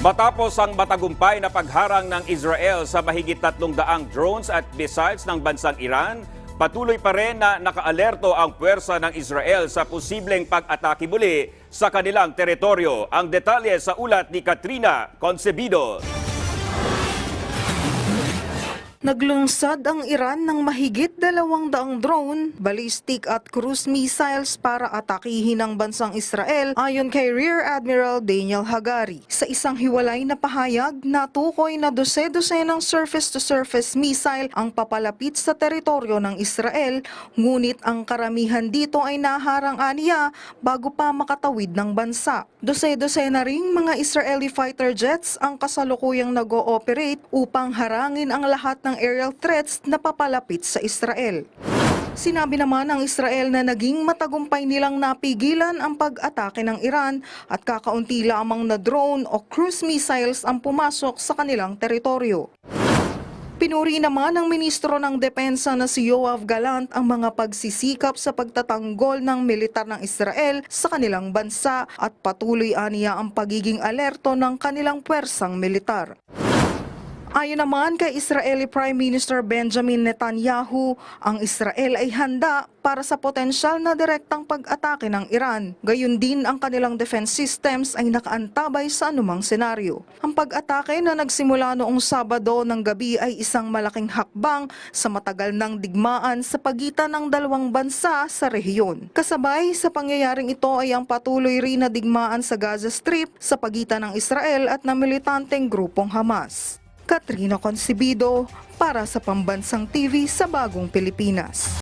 Matapos ang matagumpay na pagharang ng Israel sa mahigit tatlong daang drones at missiles ng bansang Iran, patuloy pa rin na nakaalerto ang puwersa ng Israel sa posibleng pag-atake muli sa kanilang teritoryo. Ang detalye sa ulat ni Katrina Concebido. Naglungsad ang Iran ng mahigit dalawang daang drone, ballistic at cruise missiles para atakihin ang bansang Israel ayon kay Rear Admiral Daniel Hagari. Sa isang hiwalay na pahayag, natukoy na dose-dose ng surface-to-surface missile ang papalapit sa teritoryo ng Israel, ngunit ang karamihan dito ay naharang aniya bago pa makatawid ng bansa. Dose-dose na ring mga Israeli fighter jets ang kasalukuyang nag-ooperate upang harangin ang lahat ng aerial threats na papalapit sa Israel. Sinabi naman ng Israel na naging matagumpay nilang napigilan ang pag-atake ng Iran at kakaunti lamang na drone o cruise missiles ang pumasok sa kanilang teritoryo. Pinuri naman ng ministro ng Depensa na si Yoav Galant ang mga pagsisikap sa pagtatanggol ng militar ng Israel sa kanilang bansa at patuloy aniya ang pagiging alerto ng kanilang puwersang militar. Ayon naman kay Israeli Prime Minister Benjamin Netanyahu, ang Israel ay handa para sa potensyal na direktang pag-atake ng Iran. Gayun din ang kanilang defense systems ay nakaantabay sa anumang senaryo. Ang pag-atake na nagsimula noong Sabado ng gabi ay isang malaking hakbang sa matagal ng digmaan sa pagitan ng dalawang bansa sa rehiyon. Kasabay sa pangyayaring ito ay ang patuloy rin na digmaan sa Gaza Strip sa pagitan ng Israel at ng militanteng grupong Hamas. Katrina Concebido para sa Pambansang TV sa Bagong Pilipinas.